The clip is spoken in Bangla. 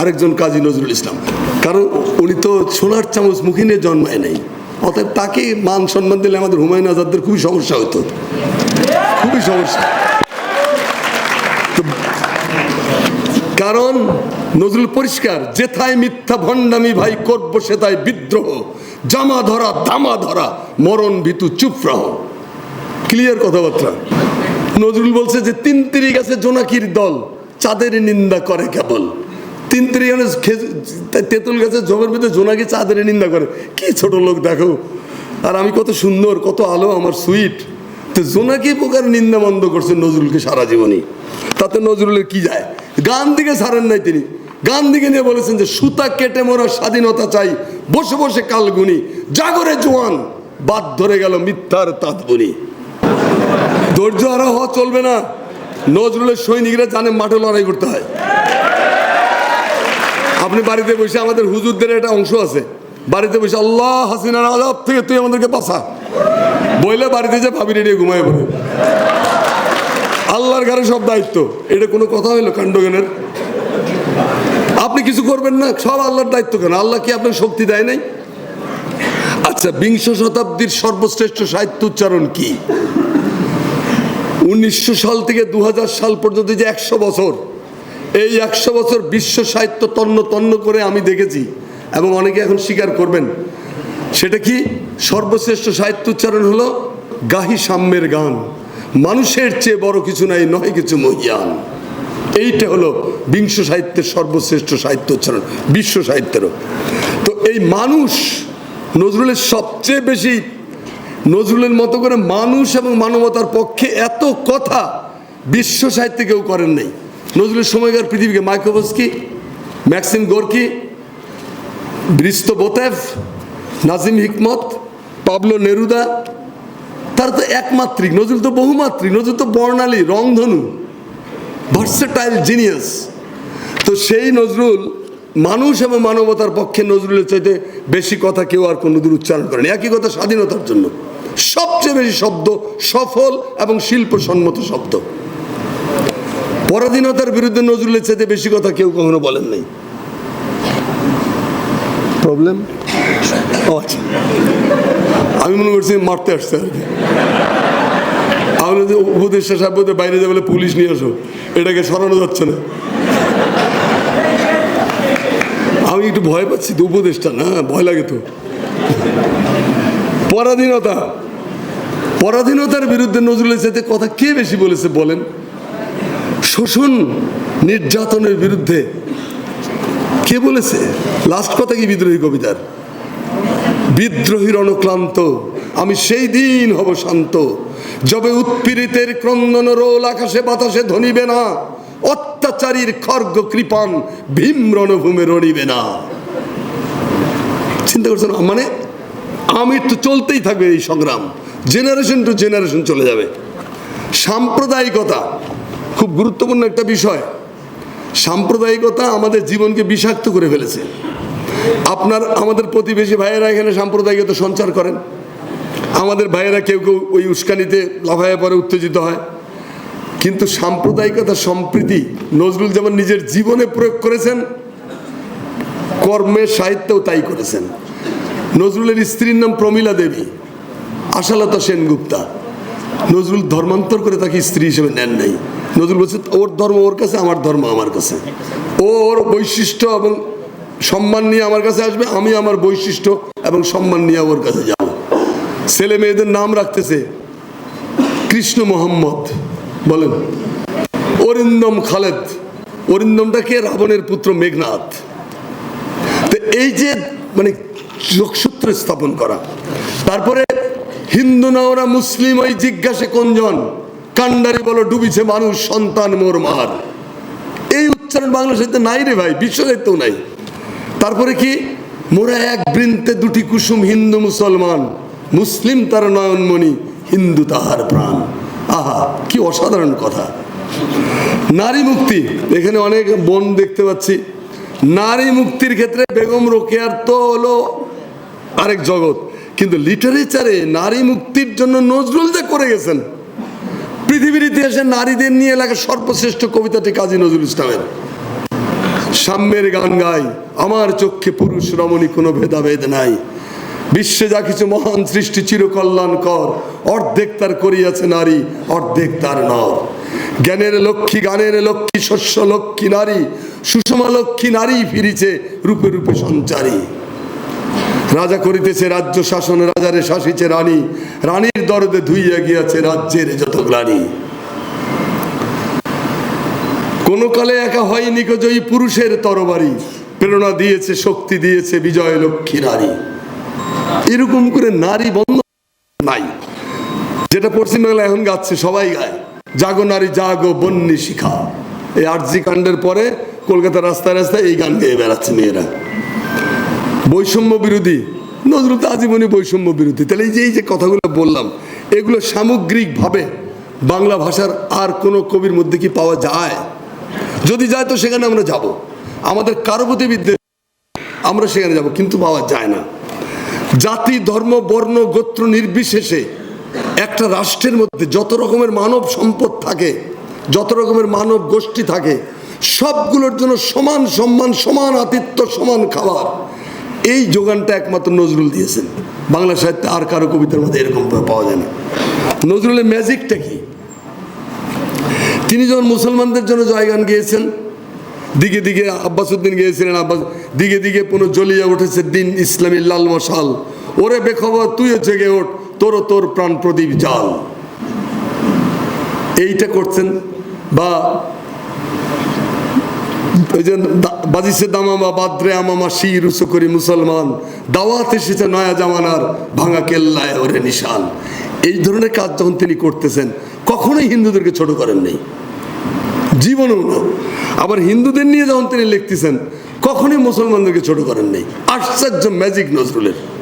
আরেকজন কাজী নজরুল ইসলাম। কারণ উনি তো সোনার চামচ মুখে নিয়ে জন্মায় নাই। অতএব তাকে মান সম্মান দিলে আমাদের হুমায়ুন আজাদদের খুবই সমস্যা হতো। খুবই সমস্যা। কারণ নজরুল পরিষ্কার, যেথায় মিথ্যা ভণ্ডামি ভাই করব সেথায় বিদ্রোহ। জামা ধরা দামা ধরা, মরণ ভীতু চুপ রহ। ক্লিয়ার কথাবার্তা? নজরুল বলছে যে তিন তিরি গাছে জোনাকির দল, চাঁদের নিন্দা করে কেবল। গাছে তেঁতুল গাছের জমের ভিতরে জোনাকি চাঁদের নিন্দা করে। কি ছোট লোক, দেখো। আর আমি কত সুন্দর, কত আলো, আমার সুইট। তো জোনাকি প্রকার নিন্দা বন্ধ করছে নজরুলকে সারা জীবনই। তাতে নজরুলের কি যায়? গান দিকে ছাড়েন নাই তিনি। গান দিকে নিয়ে বলেছেন যে, সুতা কেটে মোরা স্বাধীনতা চাই। বসে বসে কালগুনি জাগরে জোয়ান, বাদ ধরে গেল মিথ্যার তাঁতবনি। ধৈর্য হারা হওয়া চলবে না। নজরুলের সৈনিকরা জানে মাঠে লড়াই করতে হয়। আপনি বাড়িতে বসে আমাদের হুজুরদের একটা অংশ আছে। বাড়িতে বসে আল্লাহ হাসিনার আজাব থেকে তুই আমাদেরকে বাঁচা। বইলে বাড়িতে যে ভাবি রেডিয়ে ঘুমায় পড়ে। আল্লাহর ঘরে সব দায়িত্ব। এটা কোনো কথা হইল কাণ্ডজ্ঞানের? আপনি কিছু করবেন না, সব আল্লাহর দায়িত্ব কেন? আল্লাহ কি আপনার শক্তি দেয় নাই? আচ্ছা বিংশ শতাব্দীর সর্বশ্রেষ্ঠ সাহিত্য উচ্চারণ কি? উনিশশো সাল থেকে দু হাজার সাল পর্যন্ত যে একশো বছর এই একশো বছর বিশ্ব সাহিত্য তন্ন তন্ন করে আমি দেখেছি এবং অনেকে এখন স্বীকার করবেন। সেটা কি? সর্বশ্রেষ্ঠ সাহিত্য উচ্চারণ হলো গাহি সাম্যের গান। মানুষের চেয়ে বড় কিছু নাই নয় কিছু মহিয়ান। এইটা হলো বিংশ সাহিত্যের সর্বশ্রেষ্ঠ সাহিত্য উচ্চারণ, বিশ্ব সাহিত্যেরও। তো এই মানুষ নজরুলের সবচেয়ে বেশি, নজরুলের মতো করে মানুষ এবং মানবতার পক্ষে এত কথা বিশ্ব সাহিত্যে কেউ করেন নাই। নজরুলের সময়কার পৃথিবীকে Mayakovsky Maxim Gorky, Hristo Botev, Nazim Hikmet, Pablo Neruda, তার তো একমাত্রিক, নজরুল তো বহুমাত্রিক, নজরুল তো বর্ণালী, রংধনু ভার্সেটাইল জিনিয়াস তো সেই নজরুল মানুষ এবং মানবতার পক্ষে নজরুলের চাইতে বেশি কথা কেউ আর কোনোদিন উচ্চারণ করেনি। একই কথা স্বাধীনতার জন্য। সবচেয়ে বেশি শব্দ সফল এবং শিল্পসম্মত শব্দ। পরাধীনতার বিরুদ্ধে নজরুলের চাইতে বেশি কথা কেউ কখনো বলেন নাই। প্রবলেম আচ্ছা। আমি মনে করছি মারতে আসছে আর কি। বললাম যে উপদেষ্টা সাহেব বাইরে যাবে পুলিশ নিয়ে আসো এটাকে সরানো যাচ্ছে না। আমি একটু ভয় পাচ্ছি তো উপদেশটা না ভয় লাগে তো। পরাধীনতা। পরাধীনতার বিরুদ্ধে নজরুলের সাথে কথা কে বেশি বলেছে বলেন? শোষণ নির্যাতনের বিরুদ্ধে কে বলেছে? লাস্ট কথা কি বিদ্রোহী কবিতার? বিদ্রোহীর অনুক্লান্ত আমি সেই দিন হব শান্ত। যবে উৎপীড়িতের ক্রন্দন রোল, আকাশে বাতাসে ধনিবে না। অত্যাচারীর খর্গ কৃপান, ভীম রণভূমে রণিবে না। চিন্তা করছেন মানে আমি তো চলতেই থাকবে এই সংগ্রাম। জেনারেশন টু জেনারেশন চলে যাবে। সাম্প্রদায়িকতা খুব গুরুত্বপূর্ণ একটা বিষয়। সাম্প্রদায়িকতা আমাদের জীবনকে বিষাক্ত করে ফেলেছে। আপনার, আমাদের প্রতিবেশী ভাইয়েরা এখানে সাম্প্রদায়িকতা সঞ্চার করেন। আমাদের ভাইয়েরা কেউ কেউ ওই উস্কানিতে লাফায় পরে উত্তেজিত হয়। কিন্তু সাম্প্রদায়িকতা সম্প্রীতি নজরুল যেমন নিজের জীবনে প্রয়োগ করেছেন কর্মে সাহিত্যেও তাই করেছেন। নজরুলের স্ত্রীর নাম প্রমীলা দেবী, আশালতা সেনগুপ্তা। নজরুল ধর্মান্তর করে তাকে স্ত্রী হিসেবে নেন নাই। নজরুল বলছে, ওর ধর্ম ওর কাছে, আমার ধর্ম আমার কাছে। ওর বৈশিষ্ট্য এবং সম্মান নিয়ে আমার কাছে আসবে, আমি আমার বৈশিষ্ট্য এবং সম্মান নিয়ে ওর কাছে যাব। ছেলে মেয়েদের নাম রাখতেছে কৃষ্ণ মোহাম্মদ। বলেন, অরিন্দম খালেদ। অরিন্দমটা কে? রাবণের পুত্র মেঘনাথ। তো এই যে মানে যোগসূত্র স্থাপন করা, তারপরে হিন্দু না ওরা মুসলিম, ওই জিজ্ঞাসে কোনজন? কান্ডারি বলো, ডুবিছে মানুষ, সন্তান মোর মার। এই উচ্চারণ বাংলা সাহিত্যে নাই রে ভাই, বিশ্ব সাহিত্যেও নাই। তারপরে কি? মোরা এক বৃন্তে দুটি কুসুম হিন্দু মুসলমান, মুসলিম তার নয়নমণি, হিন্দু তাহার প্রাণ। আহা, কি অসাধারণ কথা। নারী মুক্তি, এখানে অনেক বন দেখতে পাচ্ছি। নারী মুক্তির ক্ষেত্রে বেগম রোকেয়ার তো হলো আরেক জগৎ। কিন্তু লিটারেচারে নারী মুক্তির জন্য নজরুল যে করে গেছেন পৃথিবীর ইতিহাসে নারীদের নিয়ে লেখা সর্বশ্রেষ্ঠ কবিতাটি কাজী নজরুল ইসলামের। সাম্যের গান গাই, আমার চোখে পুরুষ রমণী কোনো ভেদাভেদ নাই। বিশ্বে যা কিছু মহান সৃষ্টি চিরকল্যাণ কর অর্ধেক তার করিয়াছে নারী, অর্ধেক তার নর। জ্ঞানের লক্ষ্মী, গানের লক্ষ্মী, শস্য লক্ষ্মী নারী, সুষমা লক্ষ্মী নারী ফিরিছে রূপে রূপে সঞ্চারী। রাজা করিতেছে রাজ্য শাসন, রাজারে শাসিছে রানী। রানীর দরদে ধুইয়া গিয়াছে রাজ্যের যত গ্লানি। কোন কালে একা হয়নি জয়ী পুরুষের তরবারি। প্রেরণা দিয়েছে, শক্তি দিয়েছে বিজয় লক্ষ্মী নারী এরকম করে নারী বন্ধ নাই। যেটা পশ্চিমবাংলা এখন গাচ্ছে, সবাই গায়। জাগো নারী, জাগো বন্যি শিখা। এই আরজি কাণ্ডের পরে কলকাতা রাস্তায় রাস্তায় এই গান গেয়ে বেড়াচ্ছে মেয়েরা। বৈষম্য বিরোধী। নজরুল তো আজীবনই বৈষম্য বিরোধী। তাহলে এই যে এই যে কথাগুলো বললাম, এগুলো সামগ্রিকভাবে বাংলা ভাষার আর কোনো কবির মধ্যে কি পাওয়া যায়? যদি যায় তো সেখানে আমরা যাব। আমাদের কারও প্রতি বিদ্বেষ আমরা সেখানে যাব, কিন্তু পাওয়া যায় না। জাতি, ধর্ম, বর্ণ, গোত্র নির্বিশেষে একটা রাষ্ট্রের মধ্যে যত রকমের মানব সম্পদ থাকে, যত রকমের মানব গোষ্ঠী থাকে, সবগুলোর জন্য সমান সম্মান, সমান আতিথ্য, সমান খাবার। এই যোগানটা একমাত্র নজরুল দিয়েছেন। বাংলা সাহিত্যে আর কারও কবিতার মধ্যে এরকম পাওয়া যায় না। নজরুলের ম্যাজিকটা কি? তিনি যখন মুসলমানদের জন্য জয়গান গিয়েছেন, দিকে দিকে আব্বাসুদ্দিন গিয়েছিলেন, আব্বাস, দিকে দিকে পুনঃ জ্বলিয়ে উঠেছে দিন ইসলামী লাল মশাল। ওরে বেখবর, তুইও জেগে ওঠ, তোরও তোর প্রাণ প্রদীপ জাল। এইটা করছেন বা ওই যে বাজিছে দামামা, বাদ্রে আমামা শি উঁচু করি মুসলমান। দাওয়াত এসেছে নয়া জামানার, ভাঙা কেল্লায় ওরে নিশান। এই ধরনের কাজ যখন তিনি করতেছেন, কখনোই হিন্দুদেরকে ছোট করেন নেই। জীবনেও না। আবার হিন্দুদের নিয়ে যখন তিনি লিখতেছেন, কখনোই মুসলমানদেরকে ছোট করেন নেই। আশ্চর্য ম্যাজিক নজরুলের।